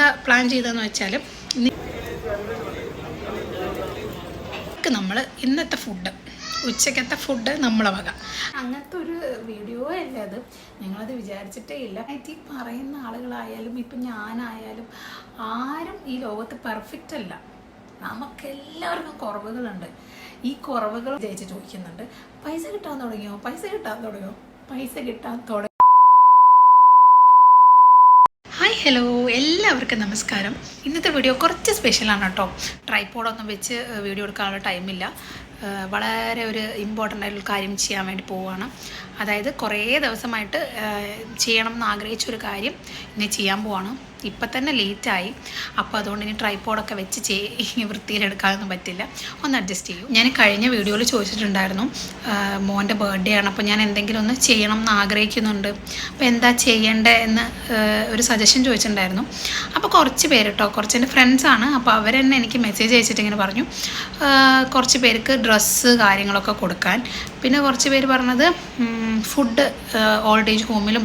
എന്താ പ്ലാൻ ചെയ്തതെന്ന് വെച്ചാൽ നമ്മൾ ഇന്നത്തെ ഫുഡ് ഉച്ചക്കത്തെ ഫുഡ് നമ്മളെ വക. അങ്ങനത്തെ ഒരു വീഡിയോ അല്ല അത്? ഞങ്ങളത് വിചാരിച്ചിട്ടേ ഇല്ല. ഈ പറയുന്ന ആളുകളായാലും ഇപ്പം ഞാനായാലും ആരും ഈ ലോകത്ത് പെർഫെക്റ്റ് അല്ല. നമുക്കെല്ലാവർക്കും കുറവുകളുണ്ട്. ഈ കുറവുകൾ ജയിച്ച് ചോദിക്കുന്നുണ്ട്. പൈസ കിട്ടാൻ തുടങ്ങിയോ? പൈസ കിട്ടാൻ തുടങ്ങിയോ? പൈസ കിട്ടാൻ തുടങ്ങി ഹലോ എല്ലാവർക്കും നമസ്കാരം. ഇന്നത്തെ വീഡിയോ കുറച്ച് സ്പെഷ്യലാണ് കേട്ടോ. ട്രൈപ്പോഡൊന്നും വെച്ച് വീഡിയോ എടുക്കാനുള്ള ടൈമില്ല വളരെ ഒരു ഇമ്പോർട്ടന്റ് ആയിട്ടുള്ള കാര്യം ചെയ്യാൻ വേണ്ടി പോവുകയാണ് അതായത് കുറേ ദിവസമായിട്ട് ചെയ്യണം എന്ന് ആഗ്രഹിച്ച ഒരു കാര്യം ഇനി ചെയ്യാൻ പോവാണ്. ഇപ്പം തന്നെ ലേറ്റായി. അപ്പോൾ അതുകൊണ്ട് ഇനി ട്രൈപ്പോഡൊക്കെ വെച്ച് ചെയ് വൃത്തിയിലെടുക്കാനൊന്നും പറ്റില്ല. ഒന്ന് അഡ്ജസ്റ്റ് ചെയ്യും. ഞാൻ കഴിഞ്ഞ വീഡിയോയിൽ ചോദിച്ചിട്ടുണ്ടായിരുന്നു മോന്റെ ബർത്ത്ഡേ ആണ്. അപ്പോൾ ഞാൻ എന്തെങ്കിലും ഒന്ന് ചെയ്യണം എന്ന് ആഗ്രഹിക്കുന്നുണ്ട്. അപ്പോൾ എന്താ ചെയ്യേണ്ടത് എന്ന് ഒരു സജഷൻ ചോദിച്ചിട്ടുണ്ടായിരുന്നു. അപ്പോൾ കുറച്ച് പേര് കേട്ടോ കുറച്ച് എന്റെ ഫ്രണ്ട്സാണ് അപ്പോൾ അവർ തന്നെ എനിക്ക് മെസ്സേജ് അയച്ചിട്ട് ഇങ്ങനെ പറഞ്ഞു കുറച്ച് പേർക്ക് ഡ്രസ്സ് കാര്യങ്ങളൊക്കെ കൊടുക്കാൻ. പിന്നെ കുറച്ച് പേര് പറഞ്ഞത് ഫുഡ് ഓൾഡ് ഏജ് ഹോമിലും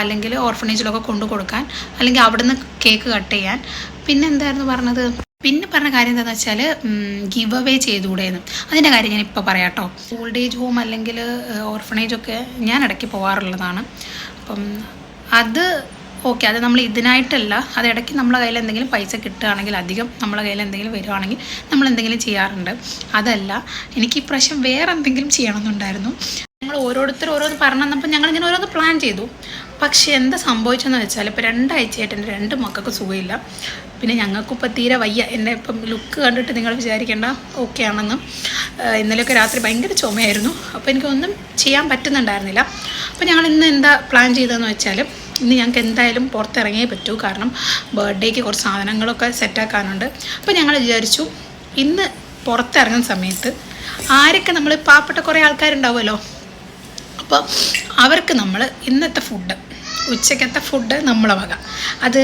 അല്ലെങ്കിൽ ഓർഫനേജിലൊക്കെ കൊണ്ടു കൊടുക്കാൻ അല്ലെങ്കിൽ അവിടുന്ന് കേക്ക് കട്ട് ചെയ്യാൻ. പിന്നെ എന്തായിരുന്നു പറഞ്ഞത്? പിന്നെ പറഞ്ഞ കാര്യം എന്താണെന്ന് വെച്ചാൽ ഗിവ് അവേ ചെയ്തുകൂടെയെന്ന് അതിന്റെ കാര്യം ഞാൻ ഇപ്പോൾ പറയാം കേട്ടോ ഓൾഡ് ഏജ് ഹോം അല്ലെങ്കിൽ ഓർഫനേജ് ഒക്കെ ഞാൻ ഇടയ്ക്ക് പോകാറുള്ളതാണ് അപ്പം അത് ഓക്കെ അത് നമ്മൾ ഇതിനായിട്ടല്ല അത് ഇടയ്ക്ക് നമ്മളെ കയ്യിൽ എന്തെങ്കിലും പൈസ കിട്ടുകയാണെങ്കിൽ അധികം നമ്മളെ കയ്യിൽ എന്തെങ്കിലും വരുവാണെങ്കിൽ നമ്മൾ എന്തെങ്കിലും ചെയ്യാറുണ്ട്. അതല്ല എനിക്ക് ഇപ്രാവശ്യം വേറെ എന്തെങ്കിലും ചെയ്യണമെന്നുണ്ടായിരുന്നു. ഞങ്ങൾ ഓരോരുത്തർ ഓരോന്ന് പറഞ്ഞു തന്നപ്പോൾ ഞങ്ങൾ ഇങ്ങനെ ഓരോന്ന് പ്ലാൻ ചെയ്തു. പക്ഷേ എന്താ സംഭവിച്ചെന്ന് വെച്ചാൽ ഇപ്പോൾ രണ്ടാഴ്ചയായിട്ട് എന്റെ രണ്ട് മക്കൾക്ക് സുഖമില്ല. പിന്നെ ഞങ്ങൾക്കും ഇപ്പോൾ തീരെ വയ്യ. എന്നെ ഇപ്പം ലുക്ക് കണ്ടിട്ട് നിങ്ങൾ വിചാരിക്കേണ്ട. ഓക്കെ ആണെന്ന്. ഇന്നലെയൊക്കെ രാത്രി ഭയങ്കര ചുമയായിരുന്നു. അപ്പോൾ എനിക്കൊന്നും ചെയ്യാൻ പറ്റുന്നുണ്ടായിരുന്നില്ല. അപ്പോൾ ഞങ്ങൾ ഇന്ന് എന്താ പ്ലാൻ ചെയ്തതെന്ന് വെച്ചാൽ ഇന്ന് ഞങ്ങൾക്ക് എന്തായാലും പുറത്തിറങ്ങിയേ പറ്റൂ. കാരണം ബർത്ത്ഡേക്ക് കുറച്ച് സാധനങ്ങളൊക്കെ സെറ്റാക്കാനുണ്ട് അപ്പോൾ ഞങ്ങൾ വിചാരിച്ചു ഇന്ന് പുറത്തിറങ്ങുന്ന സമയത്ത് ആരൊക്കെ നമ്മൾ പാവപ്പെട്ട കുറേ ആൾക്കാരുണ്ടാവുമല്ലോ. അപ്പോൾ അവർക്ക് നമ്മൾ ഇന്നത്തെ ഫുഡ് ഉച്ചക്കത്തെ ഫുഡ് നമ്മളെ വക. അത്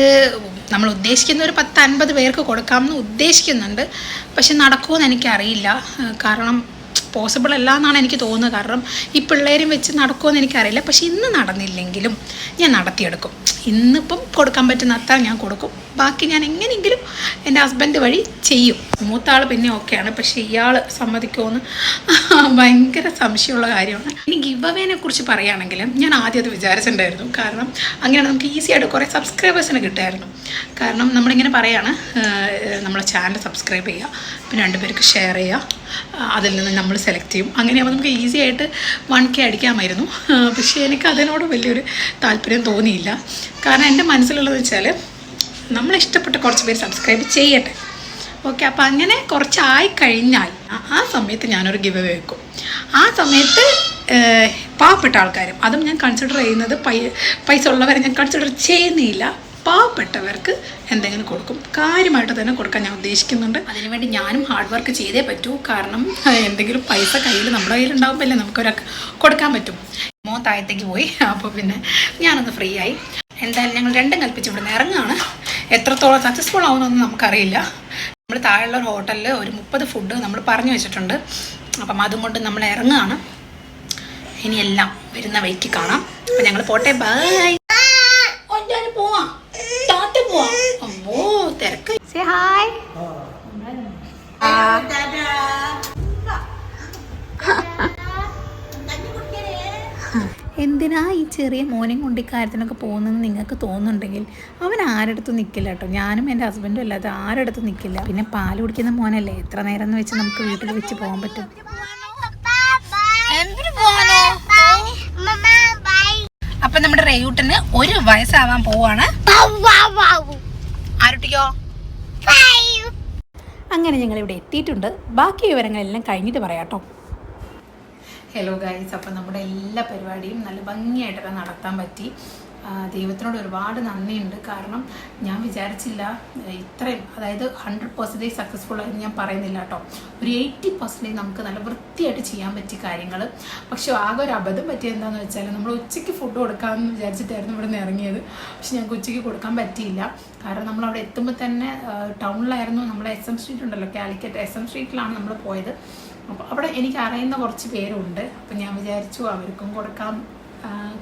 നമ്മൾ ഉദ്ദേശിക്കുന്ന ഒരു പത്ത് അൻപത് പേർക്ക് കൊടുക്കാമെന്ന് ഉദ്ദേശിക്കുന്നുണ്ട്. പക്ഷെ നടക്കുമെന്ന് എനിക്കറിയില്ല. കാരണം പോസിബിൾ അല്ല എന്നാണ് എനിക്ക് തോന്നുന്നത്. കാരണം ഈ പിള്ളേരും വെച്ച് നടക്കുമെന്ന് എനിക്കറിയില്ല. പക്ഷെ ഇന്ന് നടന്നില്ലെങ്കിലും ഞാൻ നടത്തിയെടുക്കും. ഇന്നിപ്പം കൊടുക്കാൻ പറ്റുന്ന അത്ര ഞാൻ കൊടുക്കും. ബാക്കി ഞാൻ എങ്ങനെയെങ്കിലും എന്റെ ഹസ്ബൻഡ് വഴി ചെയ്യും. മൂത്ത ആൾ പിന്നെ ഓക്കെയാണ്. പക്ഷേ ഇയാൾ സമ്മതിക്കുമെന്ന് ഭയങ്കര സംശയമുള്ള കാര്യമാണ്. ഇനി ഗിവ് അവേനെ കുറിച്ച് പറയുകയാണെങ്കിൽ ഞാൻ ആദ്യം അത് വിചാരിച്ചിട്ടുണ്ടായിരുന്നു. കാരണം അങ്ങനെയാണ് നമുക്ക് ഈസി ആയിട്ട് കുറേ സബ്സ്ക്രൈബേഴ്സിനെ കിട്ടുമായിരുന്നു. കാരണം നമ്മളിങ്ങനെ പറയാണ് നമ്മളെ ചാനൽ സബ്സ്ക്രൈബ് ചെയ്യുക പിന്നെ രണ്ടുപേർക്ക് ഷെയർ ചെയ്യുക അതിൽ നിന്ന് നമ്മൾ സെലക്ട് ചെയ്യും. അങ്ങനെയാകുമ്പോൾ നമുക്ക് ഈസി ആയിട്ട് വൺ കെ അടിക്കാമായിരുന്നു. പക്ഷേ എനിക്ക് അതിനോട് വലിയൊരു താല്പര്യം തോന്നിയില്ല. കാരണം എന്റെ മനസ്സിലുള്ളത് വെച്ചാൽ നമ്മളിഷ്ടപ്പെട്ട കുറച്ച് പേര് സബ്സ്ക്രൈബ് ചെയ്യട്ടെ. ഓക്കെ അപ്പോൾ അങ്ങനെ കുറച്ചായി കഴിഞ്ഞാൽ ആ- സമയത്ത് ഞാനൊരു ഗിവ് വെക്കും. ആ സമയത്ത് പാവപ്പെട്ട ആൾക്കാരും അതും ഞാൻ കൺസിഡർ ചെയ്യുന്നത് പൈ പൈസ ഉള്ളവരെ ഞാൻ കൺസിഡർ ചെയ്യുന്നില്ല. പാവപ്പെട്ടവർക്ക് എന്തെങ്കിലും കൊടുക്കും. കാര്യമായിട്ട് തന്നെ കൊടുക്കാൻ ഞാൻ ഉദ്ദേശിക്കുന്നുണ്ട്. അതിനുവേണ്ടി ഞാനും ഹാർഡ് വർക്ക് ചെയ്തേ പറ്റൂ. കാരണം എന്തെങ്കിലും പൈസ കയ്യിൽ നമ്മുടെ കയ്യിലുണ്ടാകുമ്പോഴല്ലേ നമുക്കൊരാൾക്ക് കൊടുക്കാൻ പറ്റും. മോ താഴത്തേക്ക് പോയി. അപ്പോൾ പിന്നെ ഞാനൊന്ന് ഫ്രീ ആയി. എന്തായാലും ഞങ്ങൾ രണ്ടും കൽപ്പിച്ച് ഇവിടെ നിന്ന് ഇറങ്ങുകയാണ്. എത്രത്തോളം സക്സസ്ഫുൾ ആവുമെന്നൊന്നും നമുക്കറിയില്ല. നമ്മൾ താഴെയുള്ള ഒരു ഹോട്ടലിൽ ഒരു മുപ്പത് ഫുഡ് നമ്മൾ പറഞ്ഞു വെച്ചിട്ടുണ്ട്. അപ്പം അതും കൊണ്ട് നമ്മൾ ഇറങ്ങുകയാണ്. ഇനിയെല്ലാം വരുന്ന വഴിക്ക് കാണാം. അപ്പം ഞങ്ങൾ പോട്ടെ. ബൈ പോവാം. എന്തിനാ ഈ ചെറിയ മോനെ കൊണ്ട് ഇക്കാര്യത്തിനൊക്കെ പോകുന്നതെന്ന് നിങ്ങൾക്ക് തോന്നുന്നുണ്ടെങ്കിൽ അവൻ ആരടുത്തും നിൽക്കില്ല കേട്ടോ ഞാനും എന്റെ ഹസ്ബൻഡും അല്ലാതെ ആരടുത്തും നിൽക്കില്ല പിന്നെ പാൽ കുടിക്കുന്ന മോനല്ലേ? എത്ര നേരം എന്ന് വെച്ച് നമുക്ക് വീട്ടിൽ വെച്ച് പോകാൻ പറ്റും? അപ്പൊ നമ്മുടെ റെയ്യൂട്ടിന് ഒരു വയസ്സാവാൻ പോവാണ്. ആരുട്ടിക്കോ? അങ്ങനെ ഞങ്ങൾ ഇവിടെ എത്തിയിട്ടുണ്ട്. ബാക്കി വിവരങ്ങളെല്ലാം കഴിഞ്ഞിട്ട് പറയാട്ടോ കേട്ടോ ഹലോ ഗൈസ് അപ്പം നമ്മുടെ എല്ലാ പരിപാടിയും നല്ല ഭംഗിയായിട്ടൊക്കെ നടത്താൻ പറ്റി. ദൈവത്തിനോട് ഒരുപാട് നന്ദിയുണ്ട്. കാരണം ഞാൻ വിചാരിച്ചില്ല ഇത്രയും അതായത് ഹൺഡ്രഡ് പെർസെന്റേജ് സക്സസ്ഫുൾ ആയിരുന്നു ഞാൻ പറയുന്നില്ല കേട്ടോ. ഒരു എയ്റ്റി പെർസെന്റേജ് നമുക്ക് നല്ല വൃത്തിയായിട്ട് ചെയ്യാൻ പറ്റിയ കാര്യങ്ങൾ പക്ഷെ ആകെ ഒരു അബദ്ധം പറ്റിയത് എന്താണെന്ന് വെച്ചാൽ നമ്മൾ ഉച്ചയ്ക്ക് ഫുഡ് കൊടുക്കാമെന്ന് വിചാരിച്ചിട്ടായിരുന്നു ഇവിടെ നിന്ന് ഇറങ്ങിയത്. പക്ഷെ ഞങ്ങൾക്ക് ഉച്ചയ്ക്ക് കൊടുക്കാൻ പറ്റിയില്ല. കാരണം നമ്മൾ അവിടെ എത്തുമ്പോൾ തന്നെ ടൗണിലായിരുന്നു നമ്മൾ എസ് എം സ്ട്രീറ്റ് ഉണ്ടല്ലോ കാലിക്കറ്റ് എസ് എം സ്ട്രീറ്റിലാണ് നമ്മൾ പോയത്. അപ്പോൾ അവിടെ എനിക്ക് അറിയുന്ന കുറച്ച് പേരുണ്ട്. അപ്പം ഞാൻ വിചാരിച്ചു അവർക്കും കൊടുക്കാം.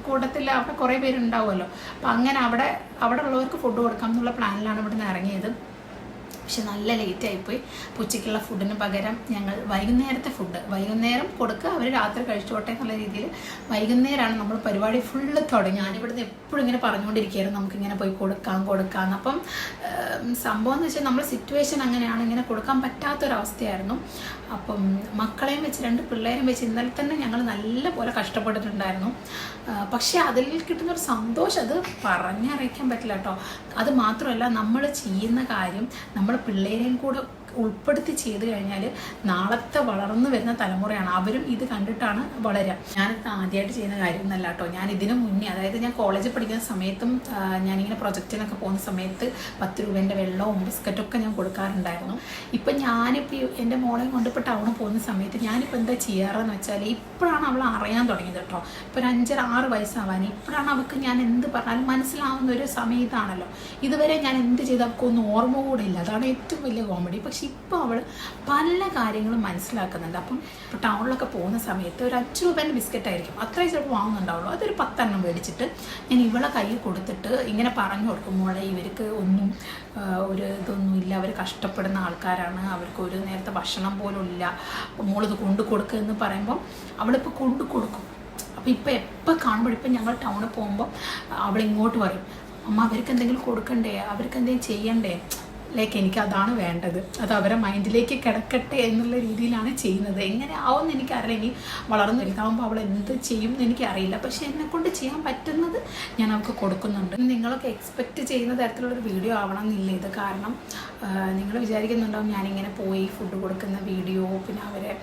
കൂട്ടത്തിൽ അവിടെ കുറേ പേരുണ്ടാവുമല്ലോ. അപ്പം അങ്ങനെ അവിടെ അവിടെ ഉള്ളവർക്ക് ഫുഡ് കൊടുക്കാം എന്നുള്ള പ്ലാനിലാണ് ഇവിടുന്ന് ഇറങ്ങിയത്. പക്ഷെ നല്ല ലേറ്റ് ആയിപ്പോയി. അപ്പോൾ ഉച്ചയ്ക്കുള്ള ഫുഡിന് പകരം ഞങ്ങൾ വൈകുന്നേരത്തെ ഫുഡ് വൈകുന്നേരം കൊടുക്കുക. അവർ രാത്രി കഴിച്ചോട്ടെ എന്നുള്ള രീതിയിൽ വൈകുന്നേരമാണ് നമ്മൾ പരിപാടി ഫുള്ള് തുടങ്ങി. ഞാനിവിടുന്ന് എപ്പോഴും ഇങ്ങനെ പറഞ്ഞുകൊണ്ടിരിക്കുകയായിരുന്നു. നമുക്കിങ്ങനെ പോയി കൊടുക്കാം കൊടുക്കാം. അപ്പം സംഭവം എന്ന് വെച്ചാൽ നമ്മുടെ സിറ്റുവേഷൻ അങ്ങനെയാണ്. ഇങ്ങനെ കൊടുക്കാൻ പറ്റാത്തൊരവസ്ഥയായിരുന്നു. അപ്പം മക്കളെയും വെച്ച് രണ്ട് പിള്ളേരെയും വെച്ച് ഇന്നലെ തന്നെ ഞങ്ങൾ നല്ല പോലെ കഷ്ടപ്പെട്ടിട്ടുണ്ടായിരുന്നു പക്ഷേ അതിൽ കിട്ടുന്ന ഒരു സന്തോഷം അത് പറഞ്ഞറിയിക്കാൻ പറ്റില്ല കേട്ടോ. അത് മാത്രമല്ല നമ്മൾ ചെയ്യുന്ന കാര്യം നമ്മൾ പിള്ളേരെയും കൂടെ ഉൾപ്പെടുത്തി ചെയ്തു കഴിഞ്ഞാൽ നാളത്തെ വളർന്നു വരുന്ന തലമുറയാണ്. അവരും ഇത് കണ്ടിട്ടാണ് വളരുക. ഞാനിത് ആദ്യമായിട്ട് ചെയ്യുന്ന കാര്യം എന്നല്ല കേട്ടോ. ഞാൻ ഇതിനു മുന്നേ അതായത് ഞാൻ കോളേജിൽ പഠിക്കുന്ന സമയത്തും ഞാനിങ്ങനെ പ്രൊജക്റ്റിനൊക്കെ പോകുന്ന സമയത്ത് പത്ത് രൂപേന്റെ വെള്ളവും ബിസ്ക്കറ്റൊക്കെ ഞാൻ കൊടുക്കാറുണ്ടായിരുന്നു. ഇപ്പം ഞാനിപ്പോൾ എന്റെ മോളെ കൊണ്ട് ഇപ്പോൾ ടൗണിൽ പോകുന്ന സമയത്ത് ഞാനിപ്പോൾ എന്താ ചെയ്യാറെന്ന് വെച്ചാൽ ഇപ്പോഴാണ് അവൾ അറിയാൻ തുടങ്ങിയത് കേട്ടോ. ഇപ്പോൾ ഒരു അഞ്ചര ആറ് വയസ്സാവാൻ ഇപ്പോഴാണ് അവൾക്ക് ഞാൻ എന്ത് പറഞ്ഞാലും മനസ്സിലാവുന്ന ഒരു സമയത്താണല്ലോ ഇതുവരെ ഞാൻ എന്ത് ചെയ്ത്? അവൾക്കൊന്നും ഓർമ്മ കൂടെ ഇല്ല. അതാണ് ഏറ്റവും വലിയ കോമഡി. പക്ഷെ ഇപ്പോൾ അവൾ പല കാര്യങ്ങളും മനസ്സിലാക്കുന്നുണ്ട്. അപ്പം ഇപ്പോൾ ടൗണിലൊക്കെ പോകുന്ന സമയത്ത് ഒരു അഞ്ച് രൂപേന്റെ ബിസ്ക്കറ്റ് ആയിരിക്കും അത്രയും ചിലപ്പോൾ വാങ്ങുന്നുണ്ടാവുള്ളൂ. അതൊരു പത്തെണ്ണം മേടിച്ചിട്ട് ഞാൻ ഇവളെ കയ്യിൽ കൊടുത്തിട്ട് ഇങ്ങനെ പറഞ്ഞു കൊടുക്കും. ഇവർക്ക് ഒന്നും ഒരു ഇതൊന്നും ഇല്ല. അവർ കഷ്ടപ്പെടുന്ന ആൾക്കാരാണ്. അവർക്ക് ഒരു നേരത്തെ ഭക്ഷണം പോലും ഇല്ല. മോളിത് കൊണ്ടു കൊടുക്കുക എന്ന് പറയുമ്പോൾ അവളിപ്പോൾ കൊണ്ടു കൊടുക്കും. അപ്പോൾ ഇപ്പോൾ എപ്പോൾ കാണുമ്പോൾ ഇപ്പം ഞങ്ങൾ ടൗണിൽ പോകുമ്പോൾ അവളിങ്ങോട്ട് പറയും. അമ്മ അവർക്ക് എന്തെങ്കിലും കൊടുക്കണ്ടേ? അവർക്ക് എന്തെങ്കിലും ചെയ്യണ്ടേ? ലൈക്ക് എനിക്ക് അതാണ് വേണ്ടത്. അത് അവരെ മൈൻഡിലേക്ക് കിടക്കട്ടെ എന്നുള്ള രീതിയിലാണ് ചെയ്യുന്നത്. എങ്ങനെ ആവുമെന്ന് എനിക്കറിയില്ല. ഇനി വളർന്നു വലുതാവുമ്പോൾ അവൾ എന്ത് ചെയ്യും എന്ന് എനിക്കറിയില്ല. പക്ഷെ എന്നെ കൊണ്ട് ചെയ്യാൻ പറ്റുന്നത് ഞാൻ അവൾക്ക് കൊടുക്കുന്നുണ്ട്. നിങ്ങളൊക്കെ എക്സ്പെക്റ്റ് ചെയ്യുന്ന തരത്തിലുള്ളൊരു വീഡിയോ ആവണം എന്നില്ല ഇത് കാരണം നിങ്ങൾ വിചാരിക്കുന്നുണ്ടാവും ഞാനിങ്ങനെ പോയി ഫുഡ് കൊടുക്കുന്ന വീഡിയോ പിന്നെ അവരെ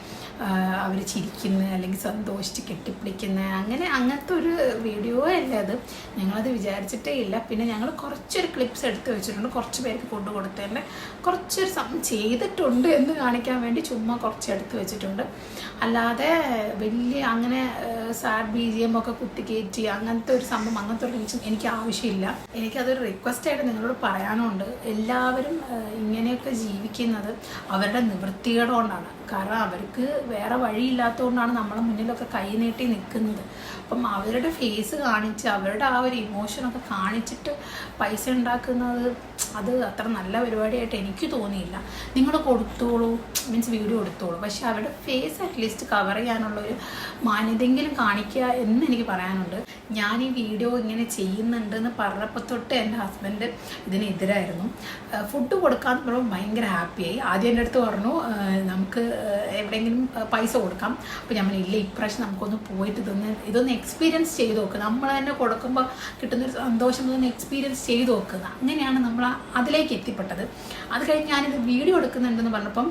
അവർ ചിരിക്കുന്ന അല്ലെങ്കിൽ സന്തോഷിച്ച് കെട്ടിപ്പിടിക്കുന്ന. അങ്ങനെ അങ്ങനത്തെ ഒരു വീഡിയോ അല്ല അത്? ഞങ്ങളത് വിചാരിച്ചിട്ടേ ഇല്ല. പിന്നെ ഞങ്ങൾ കുറച്ചൊരു ക്ലിപ്സ് എടുത്ത് വെച്ചിട്ടുണ്ട്. കുറച്ച് പേർക്ക് ഫുഡ് കൊടുത്തതിന്റെ കുറച്ചൊരു സമയം ചെയ്തിട്ടുണ്ട് എന്ന് കാണിക്കാൻ വേണ്ടി ചുമ്മാ കുറച്ച് എടുത്ത് വെച്ചിട്ടുണ്ട്. അല്ലാതെ വലിയ അങ്ങനെ സാഡ് ബി ജി എം ഒക്കെ കുത്തിക്കയറ്റി അങ്ങനത്തെ ഒരു സംഭവം അങ്ങനത്തെ ഒരു റീച്ചും എനിക്ക് ആവശ്യമില്ല. എനിക്കതൊരു റിക്വസ്റ്റായിട്ട് നിങ്ങളോട് പറയാനുണ്ട്. എല്ലാവരും ഇങ്ങനെയൊക്കെ ജീവിക്കുന്നത് അവരുടെ നിവൃത്തികേട് കൊണ്ടാണ്. കാരണം അവർക്ക് വേറെ വഴിയില്ലാത്തതുകൊണ്ടാണ് നമ്മളെ മുന്നിലൊക്കെ കൈ നീട്ടി നിൽക്കുന്നത്. അപ്പം അവരുടെ ഫേസ് കാണിച്ച് അവരുടെ ആ ഒരു ഇമോഷനൊക്കെ കാണിച്ചിട്ട് പൈസ ഉണ്ടാക്കുന്നത് അത് അത്ര നല്ല പരിപാടിയായിട്ട് എനിക്ക് തോന്നിയില്ല. നിങ്ങൾ കൊടുത്തോളൂ മീൻസ് വീഡിയോ എടുത്തോളൂ. പക്ഷേ അവരുടെ ഫേസ് അറ്റ്ലീസ്റ്റ് കവർ ചെയ്യാനുള്ളൊരു മാന്യതെങ്കിലും കാണിക്കുക എന്ന് എനിക്ക് പറയാനുണ്ട്. ഞാൻ ഈ വീഡിയോ ഇങ്ങനെ ചെയ്യുന്നുണ്ടെന്ന് പറഞ്ഞപ്പോൾ തൊട്ട് എന്റെ ഹസ്ബൻഡ് ഇതിനെതിരായിരുന്നു. ഫുഡ് കൊടുക്കാന്ന് പറയുമ്പോൾ ഭയങ്കര ഹാപ്പിയായി ആദ്യം എന്റെ അടുത്ത് പറഞ്ഞു നമുക്ക് എവിടെയെങ്കിലും പൈസ കൊടുക്കാം. അപ്പോൾ ഞാൻ ഇല്ല ഇപ്രാവശ്യം നമുക്കൊന്ന് പോയിട്ട് ഇതൊന്ന് ഇതൊന്ന് എക്സ്പീരിയൻസ് ചെയ്ത് നോക്കുക നമ്മൾ തന്നെ കൊടുക്കുമ്പോൾ കിട്ടുന്നൊരു സന്തോഷം ഇതൊന്ന് എക്സ്പീരിയൻസ് ചെയ്ത് നോക്കുക അങ്ങനെയാണ് നമ്മൾ അതിലേക്ക് എത്തിപ്പെട്ടത്. അത് കഴിഞ്ഞ് ഞാനിത് വീഡിയോ എടുക്കുന്നുണ്ടെന്ന് പറഞ്ഞപ്പം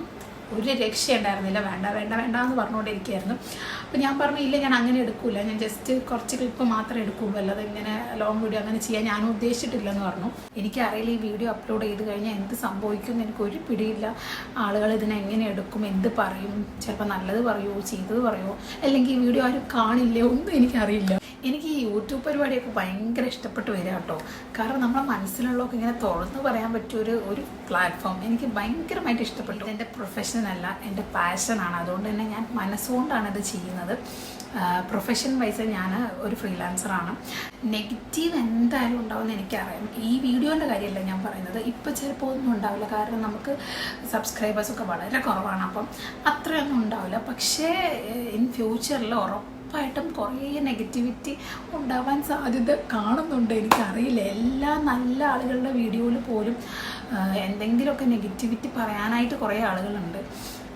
ഒരു രക്ഷ ഉണ്ടായിരുന്നില്ല വേണ്ട വേണ്ട വേണ്ട എന്ന് പറഞ്ഞുകൊണ്ടിരിക്കുകയായിരുന്നു. അപ്പോൾ ഞാൻ പറഞ്ഞു ഇല്ല ഞാൻ അങ്ങനെ എടുക്കില്ല ഞാൻ ജസ്റ്റ് കുറച്ച് ക്ലിപ്പ് മാത്രമേ എടുക്കുള്ളൂ. അല്ലാതെ ഇങ്ങനെ ലോങ് വീഡിയോ അങ്ങനെ ചെയ്യാൻ ഞാൻ ഉദ്ദേശിച്ചിട്ടില്ലെന്ന് പറഞ്ഞു. എനിക്കറിയില്ല ഈ വീഡിയോ അപ്ലോഡ് ചെയ്ത് കഴിഞ്ഞാൽ എന്ത് സംഭവിക്കും എനിക്ക് ഒരു പിടിയില്ല. ആളുകൾ ഇതിനെ എങ്ങനെ എടുക്കും എന്ത് പറയും? ചിലപ്പോൾ നല്ലത് പറയുമോ ചെയ്തത് പറയുമോ അല്ലെങ്കിൽ ഈ വീഡിയോ ആരും കാണില്ലേ? ഒന്നും എനിക്കറിയില്ല. എനിക്ക് ഈ യൂട്യൂബ് പരിപാടിയൊക്കെ ഭയങ്കര ഇഷ്ടപ്പെട്ട് വരിക കേട്ടോ. കാരണം നമ്മളെ മനസ്സിലുള്ളതൊക്കെ ഇങ്ങനെ തുറന്നു പറയാൻ പറ്റിയ ഒരു ഒരു പ്ലാറ്റ്ഫോം എനിക്ക് ഭയങ്കരമായിട്ട് ഇഷ്ടപ്പെട്ടു. എന്റെ പ്രൊഫഷൻ അല്ല എന്റെ പാഷനാണ് അതുകൊണ്ട് തന്നെ ഞാൻ മനസ്സുകൊണ്ടാണ് ഇത് ചെയ്യുന്നത്. പ്രൊഫഷൻ വൈസ് ഞാൻ ഒരു ഫ്രീലാൻസറാണ് നെഗറ്റീവ് എന്തായാലും ഉണ്ടാവുമെന്ന് എനിക്കറിയാം. ഈ വീഡിയോന്റെ കാര്യമല്ല ഞാൻ പറയുന്നത്. ഇപ്പോൾ ചിലപ്പോൾ ഒന്നും ഉണ്ടാവില്ല. കാരണം നമുക്ക് സബ്സ്ക്രൈബേഴ്സൊക്കെ വളരെ കുറവാണ്. അപ്പം അത്രയൊന്നും ഉണ്ടാവില്ല. പക്ഷേ ഇൻ ഫ്യൂച്ചറിൽ ഉറപ്പ് ഉറപ്പായിട്ടും കുറേ നെഗറ്റിവിറ്റി ഉണ്ടാവാൻ സാധ്യത കാണുന്നുണ്ട്. എനിക്കറിയില്ല. എല്ലാ നല്ല ആളുകളുടെ വീഡിയോയിൽ പോലും എന്തെങ്കിലുമൊക്കെ നെഗറ്റിവിറ്റി പറയാനായിട്ട് കുറേ ആളുകളുണ്ട്.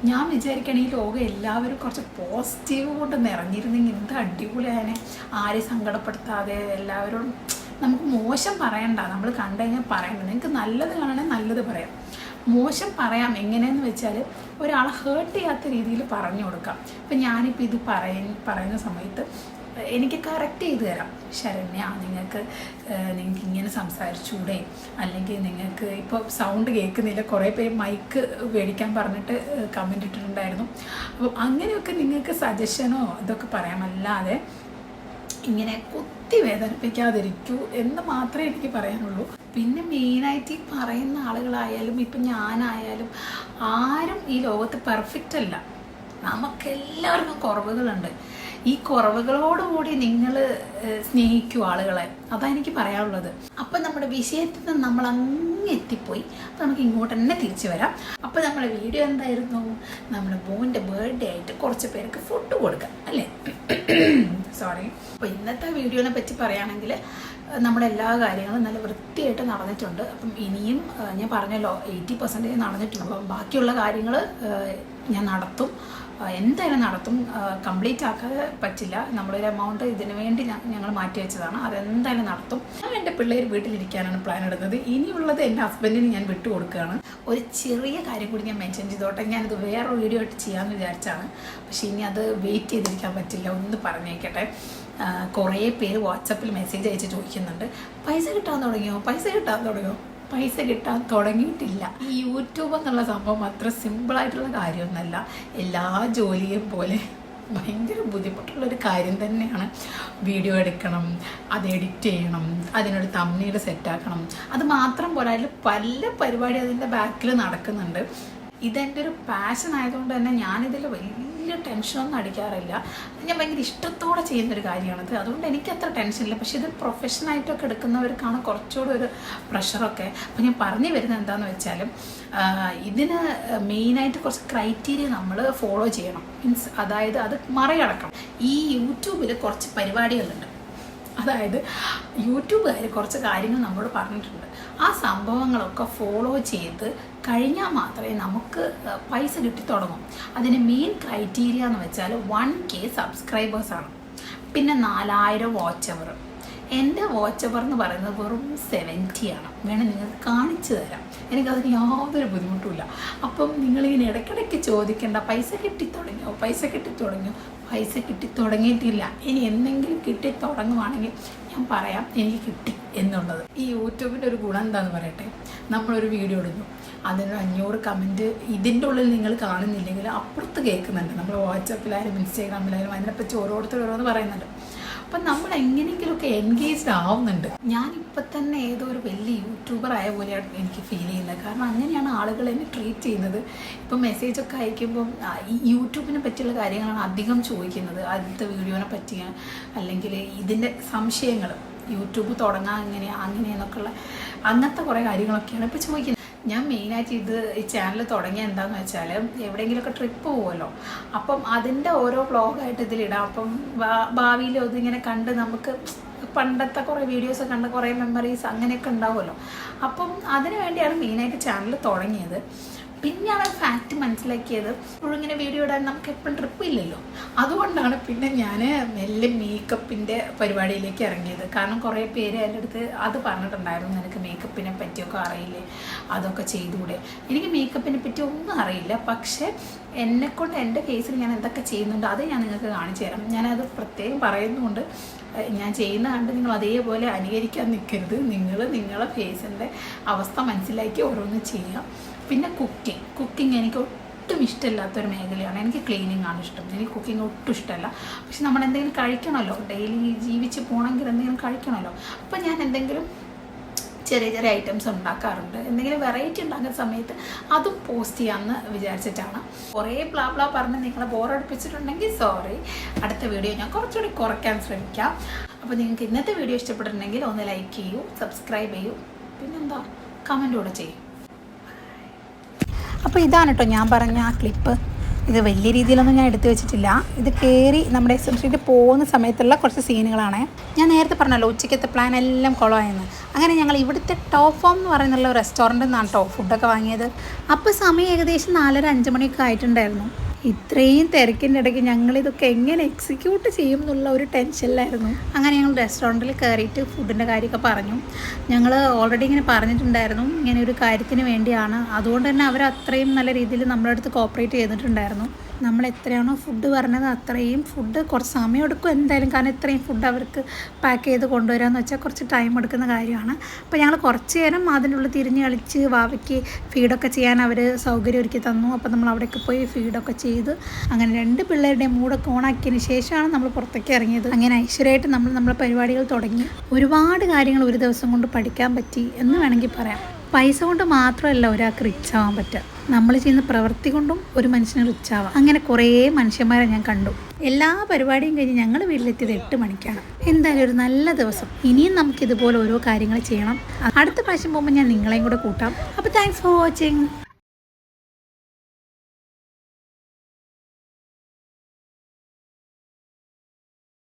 ഞാൻ വിചാരിക്കുകയാണ് ഈ ലോകം എല്ലാവരും കുറച്ച് പോസിറ്റീവ് കൊണ്ട് നിറഞ്ഞിരുന്നെങ്കിൽ എന്ത് അടിപൊളിയാണ് ആരെയും സങ്കടപ്പെടുത്താതെ എല്ലാവരും നമുക്ക് മോശം പറയണ്ട. നമ്മൾ കണ്ടു കഴിഞ്ഞാൽ പറയണ്ട. നിങ്ങൾക്ക് നല്ലത് കാണണമെങ്കിൽ നല്ലത് പറയാം. മോശം പറയാം. എങ്ങനെയെന്ന് വെച്ചാൽ ഒരാളെ ഹേർട്ട് ചെയ്യാത്ത രീതിയിൽ പറഞ്ഞു കൊടുക്കാം. ഇപ്പം ഞാനിപ്പോൾ ഇത് പറയ പറയുന്ന സമയത്ത് എനിക്ക് കറക്റ്റ് ചെയ്ത് തരാം. ശരണ്യ നിങ്ങൾക്ക് നിങ്ങൾക്ക് ഇങ്ങനെ സംസാരിച്ചൂടെ? അല്ലെങ്കിൽ നിങ്ങൾക്ക് ഇപ്പോൾ സൗണ്ട് കേൾക്കുന്നില്ല. കുറേ പേര് മൈക്ക് മേടിക്കാൻ പറഞ്ഞിട്ട് കമന്റ് ഇട്ടിട്ടുണ്ടായിരുന്നു. അപ്പം അങ്ങനെയൊക്കെ നിങ്ങൾക്ക് സജഷനോ ഇതൊക്കെ പറയാമല്ലാതെ ഇങ്ങനെ കുത്തി വേദനിപ്പിക്കാതിരിക്കൂ എന്ന് മാത്രമേ എനിക്ക് പറയാനുള്ളൂ. പിന്നെ മെയിനായിട്ട് ഈ പറയുന്ന ആളുകളായാലും ഇപ്പം ഞാനായാലും ആരും ഈ ലോകത്ത് പെർഫെക്റ്റ് അല്ല. നമുക്കെല്ലാവർക്കും കുറവുകളുണ്ട്. ഈ കുറവുകളോടുകൂടി നിങ്ങൾ സ്നേഹിക്കൂ ആളുകളെ. അതാണ് എനിക്ക് പറയാനുള്ളത്. അപ്പം നമ്മുടെ വിഷയത്തിൽ നിന്ന് നമ്മൾ അങ്ങ് എത്തിപ്പോയി. അപ്പം നമുക്ക് ഇങ്ങോട്ട് തന്നെ തിരിച്ചു വരാം. അപ്പം നമ്മുടെ വീഡിയോ എന്തായിരുന്നു? നമ്മുടെ മോന്റെ ബർത്ത്ഡേ ആയിട്ട് കുറച്ച് പേർക്ക് ഫുഡ് കൊടുക്കാം അല്ലേ? സോറി അപ്പോൾ ഇന്നത്തെ വീഡിയോനെ പറ്റി പറയുകയാണെങ്കിൽ നമ്മുടെ എല്ലാ കാര്യങ്ങളും നല്ല വൃത്തിയായിട്ട് നടന്നിട്ടുണ്ട്. അപ്പം ഇനിയും ഞാൻ പറഞ്ഞല്ലോ എയ്റ്റി പെർസെന്റേജ് നടന്നിട്ടുണ്ട് അപ്പം ബാക്കിയുള്ള കാര്യങ്ങൾ ഞാൻ നടത്തും. എന്തായാലും നടത്തും. കംപ്ലീറ്റ് ആക്കാതെ പറ്റില്ല. നമ്മളൊരു എമൗണ്ട് ഇതിനു വേണ്ടി ഞങ്ങൾ മാറ്റി വെച്ചതാണ്. അതെന്തായാലും നടത്തും. ഞാൻ എന്റെ പിള്ളേർ വീട്ടിലിരിക്കാനാണ് പ്ലാൻ ഇടുന്നത്. ഇനിയുള്ളത് എന്റെ ഹസ്ബൻഡിന് ഞാൻ വിട്ടു കൊടുക്കുകയാണ്. ഒരു ചെറിയ കാര്യം കൂടി ഞാൻ മെൻഷൻ ചെയ്തോട്ടെ. ഞാനത് വേറെ വീഡിയോ ആയിട്ട് ചെയ്യാമെന്ന് വിചാരിച്ചാണ്. പക്ഷേ ഇനി അത് വെയിറ്റ് ചെയ്തിരിക്കാൻ പറ്റില്ല. ഒന്ന് പറഞ്ഞേക്കട്ടെ. കുറേ പേര് വാട്സപ്പിൽ മെസ്സേജ് അയച്ച് ചോദിക്കുന്നുണ്ട്. പൈസ കിട്ടാൻ തുടങ്ങിയോ? പൈസ കിട്ടാൻ തുടങ്ങിയോ? പൈസ കിട്ടാൻ തുടങ്ങിയിട്ടില്ല. ഈ യൂട്യൂബ് എന്നുള്ള സംഭവം അത്ര സിമ്പിളായിട്ടുള്ള കാര്യമൊന്നുമല്ല. എല്ലാ ജോലിയും പോലെ ഭയങ്കര ബുദ്ധിമുട്ടുള്ളൊരു കാര്യം തന്നെയാണ്. വീഡിയോ എടുക്കണം അത് എഡിറ്റ് ചെയ്യണം അതിനൊരു തമ്മിയുടെ സെറ്റാക്കണം അത് മാത്രം പോരാ പല പരിപാടി അതിന്റെ ബാക്കിൽ നടക്കുന്നുണ്ട്. ഇതെന്റെ ഒരു പാഷൻ ആയതുകൊണ്ട് തന്നെ ഞാനിതിൽ വലിയ ടെൻഷനൊന്നും അടിക്കാറില്ല. ഞാൻ ഭയങ്കര ഇഷ്ടത്തോടെ ചെയ്യുന്നൊരു കാര്യമാണത്. അതുകൊണ്ട് എനിക്ക് അത്ര ടെൻഷനില്ല പക്ഷേ ഇത് പ്രൊഫഷനായിട്ടൊക്കെ എടുക്കുന്നവർക്കാണ് കുറച്ചുകൂടെ ഒരു പ്രഷറൊക്കെ അപ്പോൾ ഞാൻ പറഞ്ഞു വരുന്നത് എന്താണെന്ന് വെച്ചാൽ ഇതിന് മെയിനായിട്ട് കുറച്ച് ക്രൈറ്റീരിയ നമ്മൾ ഫോളോ ചെയ്യണം. മീൻസ് അതായത് അത് മറികടക്കണം. ഈ യൂട്യൂബിൽ കുറച്ച് പരിപാടികളുണ്ട്. അതായത് യൂട്യൂബുകാർ കുറച്ച് കാര്യങ്ങൾ നമ്മളോട് പറഞ്ഞിട്ടുണ്ട്. ആ സംഭവങ്ങളൊക്കെ ഫോളോ ചെയ്ത് കഴിഞ്ഞാൽ മാത്രമേ നമുക്ക് പൈസ കിട്ടി തുടങ്ങും അതിന് മെയിൻ ക്രൈറ്റീരിയ എന്ന് വെച്ചാൽ വൺ കെ സബ്സ്ക്രൈബേഴ്സാണ് പിന്നെ നാലായിരം വാച്ച് അവർ എന്റെ വാച്ച് അവർ എന്ന് പറയുന്നത് വെറും സെവന്റി ആണ്. വേണം നിങ്ങൾക്ക് കാണിച്ചു തരാം. എനിക്കതിന് യാതൊരു ബുദ്ധിമുട്ടുമില്ല അപ്പം നിങ്ങളിങ്ങനെ ഇടയ്ക്കിടയ്ക്ക് ചോദിക്കേണ്ട പൈസ കിട്ടി തുടങ്ങിയോ പൈസ കിട്ടി തുടങ്ങിയോ പൈസ കിട്ടി തുടങ്ങിയിട്ടില്ല ഇനി എന്തെങ്കിലും കിട്ടി തുടങ്ങുവാണെങ്കിൽ ഞാൻ പറയാം എനിക്ക് കിട്ടി എന്നുള്ളത്. ഈ യൂട്യൂബിന്റെ ഒരു ഗുണം എന്താണെന്ന് പറയട്ടെ? നമ്മളൊരു വീഡിയോ ഇടുന്നു. അതിന് അഞ്ഞൂറ് കമന്റ് ഇതിന്റെ ഉള്ളിൽ നിങ്ങൾ കാണുന്നില്ലെങ്കിൽ അപ്പുറത്ത് കേൾക്കുന്നുണ്ട്. നമ്മൾ വാട്സപ്പിലായാലും ഇൻസ്റ്റാഗ്രാമിലായാലും അതിനെപ്പറ്റി ഓരോരുത്തർ ഓരോന്ന് പറയുന്നുണ്ട്. അപ്പം നമ്മൾ എങ്ങനെയെങ്കിലുമൊക്കെ എൻഗേജ്ഡ് ആവുന്നുണ്ട്. ഞാനിപ്പോൾ തന്നെ ഏതോ ഒരു വലിയ യൂട്യൂബർ ആയ പോലെയാണ് എനിക്ക് ഫീൽ ചെയ്യുന്നത്. കാരണം അങ്ങനെയാണ് ആളുകൾ എന്നെ ട്രീറ്റ് ചെയ്യുന്നത്. ഇപ്പം മെസ്സേജൊക്കെ അയക്കുമ്പം ഈ യൂട്യൂബിനെ പറ്റിയുള്ള കാര്യങ്ങളാണ് അധികം ചോദിക്കുന്നത്. ആദ്യത്തെ വീഡിയോനെ പറ്റിയ അല്ലെങ്കിൽ ഇതിന്റെ സംശയങ്ങൾ യൂട്യൂബ് തുടങ്ങാൻ എങ്ങനെയാണ് അങ്ങനെയെന്നൊക്കെയുള്ള അങ്ങനത്തെ കുറേ കാര്യങ്ങളൊക്കെയാണ് ഇപ്പോൾ ചോദിക്കുന്നത്. ഞാൻ മെയിനായിട്ട് ഇത് ഈ ചാനൽ തുടങ്ങിയ എന്താന്ന് വെച്ചാൽ എവിടെയെങ്കിലുമൊക്കെ ട്രിപ്പ് പോകുമല്ലോ അപ്പം അതിന്റെ ഓരോ വ്ലോഗായിട്ട് ഇതിലിടാം. അപ്പം ഭാവിയിൽ ഇതിങ്ങനെ കണ്ട് നമുക്ക് പണ്ടത്തെ കുറേ വീഡിയോസ് കണ്ട് കുറേ മെമ്മറീസ് അങ്ങനെയൊക്കെ ഉണ്ടാവുമല്ലോ. അപ്പം അതിനു വേണ്ടിയാണ് മെയിനായിട്ട് ചാനൽ തുടങ്ങിയത്. പിന്നെയാണ് ഫാക്റ്റ് മനസ്സിലാക്കിയത്. ഇപ്പോഴും ഇങ്ങനെ വീഡിയോ ഇടാൻ നമുക്ക് എപ്പോഴും ട്രിപ്പ് ഇല്ലല്ലോ. അതുകൊണ്ടാണ് പിന്നെ ഞാൻ മെല്ലെ മേക്കപ്പിന്റെ പരിപാടിയിലേക്ക് ഇറങ്ങിയത്. കാരണം കുറേ പേര് എന്റെ അടുത്ത് അത് പറഞ്ഞിട്ടുണ്ടായിരുന്നു. നിനക്ക് മേക്കപ്പിനെ പറ്റിയൊക്കെ അറിയില്ലേ? അതൊക്കെ ചെയ്തുകൂടെ? എനിക്ക് മേക്കപ്പിനെ പറ്റി ഒന്നും അറിയില്ല. പക്ഷേ എന്നെക്കൊണ്ട് എന്റെ കേസിൽ ഞാൻ എന്തൊക്കെ ചെയ്യുന്നുണ്ട് അത് ഞാൻ നിങ്ങൾക്ക് കാണിച്ചു തരാം. ഞാനത് പ്രത്യേകം പറയുന്നുണ്ട്. ഞാൻ ചെയ്യുന്ന കണ്ട് നിങ്ങൾ അതേപോലെ അനുകരിക്കാൻ നിൽക്കരുത്. നിങ്ങൾ നിങ്ങളെ ഫേസിന്റെ അവസ്ഥ മനസ്സിലാക്കി ഓരോന്ന് ചെയ്യുക പിന്നെ കുക്കിംഗ് കുക്കിംഗ് എനിക്ക് ഒട്ടും ഇഷ്ടമില്ലാത്തൊരു മേഖലയാണ്. എനിക്ക് ക്ലീനിങ് ആണ് ഇഷ്ടം. എനിക്ക് കുക്കിംഗ് ഒട്ടും ഇഷ്ടമല്ല. പക്ഷെ നമ്മൾ എന്തെങ്കിലും കഴിക്കണമല്ലോ. ഡെയിലി ജീവിച്ച് പോകണമെങ്കിൽ എന്തെങ്കിലും കഴിക്കണമല്ലോ. അപ്പം ഞാൻ എന്തെങ്കിലും ചെറിയ ചെറിയ ഐറ്റംസ് ഉണ്ടാക്കാറുണ്ട്. എന്തെങ്കിലും വെറൈറ്റി ഉണ്ടാക്കുന്ന സമയത്ത് അതും പോസ്റ്റ് ചെയ്യാമെന്ന് വിചാരിച്ചിട്ടാണ്. കുറേ ബ്ലാ ബ്ലാ പറഞ്ഞ് നിങ്ങളെ ബോറടിപ്പിച്ചിട്ടുണ്ടെങ്കിൽ സോറി അടുത്ത വീഡിയോ ഞാൻ കുറച്ചുകൂടി കുറയ്ക്കാൻ ശ്രമിക്കാം. അപ്പോൾ നിങ്ങൾക്ക് ഇന്നത്തെ വീഡിയോ ഇഷ്ടപ്പെട്ടിട്ടുണ്ടെങ്കിൽ ഒന്ന് ലൈക്ക് ചെയ്യൂ സബ്സ്ക്രൈബ് ചെയ്യൂ. പിന്നെന്താ? കമന്റ് കൂടെ ചെയ്യും. അപ്പോൾ ഇതാണ് കേട്ടോ ഞാൻ പറഞ്ഞ ആ ക്ലിപ്പ് ഇത് വലിയ രീതിയിലൊന്നും ഞാൻ എടുത്തു വെച്ചിട്ടില്ല. ഇത് കയറി നമ്മുടെ എസ് എം സ്ട്രീറ്റ് പോകുന്ന സമയത്തുള്ള കുറച്ച് സീനുകളാണ്. ഞാൻ നേരത്തെ പറഞ്ഞല്ലോ ഉച്ചയ്ക്കത്തെ പ്ലാൻ എല്ലാം കുളമായെന്ന്. അങ്ങനെ ഞങ്ങൾ ഇവിടുത്തെ ടോപ്പ് ഫോം എന്ന് പറയുന്നുള്ള റെസ്റ്റോറന്റിൽ നിന്നാണ് കേട്ടോ ഫുഡൊക്കെ വാങ്ങിയത്. അപ്പോൾ സമയം ഏകദേശം നാലര അഞ്ച് മണിയൊക്കെ ആയിട്ടുണ്ടായിരുന്നു. ഇത്രയും തിരക്കിന്റെ ഇടയ്ക്ക് ഞങ്ങൾ ഇതൊക്കെ എങ്ങനെ എക്സിക്യൂട്ട് ചെയ്യും എന്നുള്ള ഒരു ടെൻഷനിലായിരുന്നു അങ്ങനെ ഞങ്ങൾ റെസ്റ്റോറന്റിൽ കയറിയിട്ട് ഫുഡിന്റെ കാര്യമൊക്കെ പറഞ്ഞു. ഞങ്ങൾ ഓൾറെഡി ഇങ്ങനെ പറഞ്ഞിട്ടുണ്ടായിരുന്നു. ഇങ്ങനെ ഒരു കാര്യത്തിന് വേണ്ടിയാണ്. അതുകൊണ്ട് തന്നെ അവർ അത്രയും നല്ല രീതിയിൽ നമ്മളടുത്ത് കോപ്പറേറ്റ് ചെയ്തിട്ടുണ്ടായിരുന്നു. നമ്മൾ എത്രയാണോ ഫുഡ് പറഞ്ഞത് അത്രയും ഫുഡ് കുറച്ച് സമയം എടുക്കും എന്തായാലും. കാരണം ഇത്രയും ഫുഡ് അവർക്ക് പാക്ക് ചെയ്ത് കൊണ്ടുവരാമെന്ന് വെച്ചാൽ കുറച്ച് ടൈം എടുക്കുന്ന കാര്യമാണ്. അപ്പോൾ ഞങ്ങൾ കുറച്ച് നേരം അതിനുള്ളിൽ തിരിഞ്ഞ് കളിച്ച് വാവയ്ക്ക് ഫീഡൊക്കെ ചെയ്യാൻ അവർ സൗകര്യം ഒരുക്കി തന്നു. അപ്പോൾ നമ്മൾ അവിടേക്ക് പോയി ഫീഡൊക്കെ ചെയ്ത് അങ്ങനെ രണ്ട് പിള്ളേരുടെയും മൂടൊക്കെ ഓണാക്കിയതിന് ശേഷമാണ് നമ്മൾ പുറത്തേക്ക് ഇറങ്ങിയത്. അങ്ങനെ ഐശ്വര്യമായിട്ട് നമ്മൾ നമ്മളെ പരിപാടികൾ തുടങ്ങി. ഒരുപാട് കാര്യങ്ങൾ ഒരു ദിവസം കൊണ്ട് പഠിക്കാൻ പറ്റി എന്ന് വേണമെങ്കിൽ പറയാം. പൈസ കൊണ്ട് മാത്രമല്ല ഒരാൾക്ക് റിച്ച് ആവാൻ പറ്റുക. നമ്മൾ ചെയ്യുന്ന പ്രവൃത്തി കൊണ്ടും ഒരു മനുഷ്യന് റിച്ച് ആവാം അങ്ങനെ കുറേ മനുഷ്യന്മാരെ ഞാൻ കണ്ടു. എല്ലാ പരിപാടിയും കഴിഞ്ഞ് ഞങ്ങൾ വീട്ടിലെത്തിയത് എട്ട് മണിക്കാണ്. എന്തായാലും ഒരു നല്ല ദിവസം. ഇനിയും നമുക്ക് ഇതുപോലെ ഓരോ കാര്യങ്ങൾ ചെയ്യണം. അടുത്ത പ്രാവശ്യം പോകുമ്പോൾ ഞാൻ നിങ്ങളെയും കൂടെ കൂട്ടാം. അപ്പോൾ താങ്ക്സ് ഫോർ വാച്ചിങ്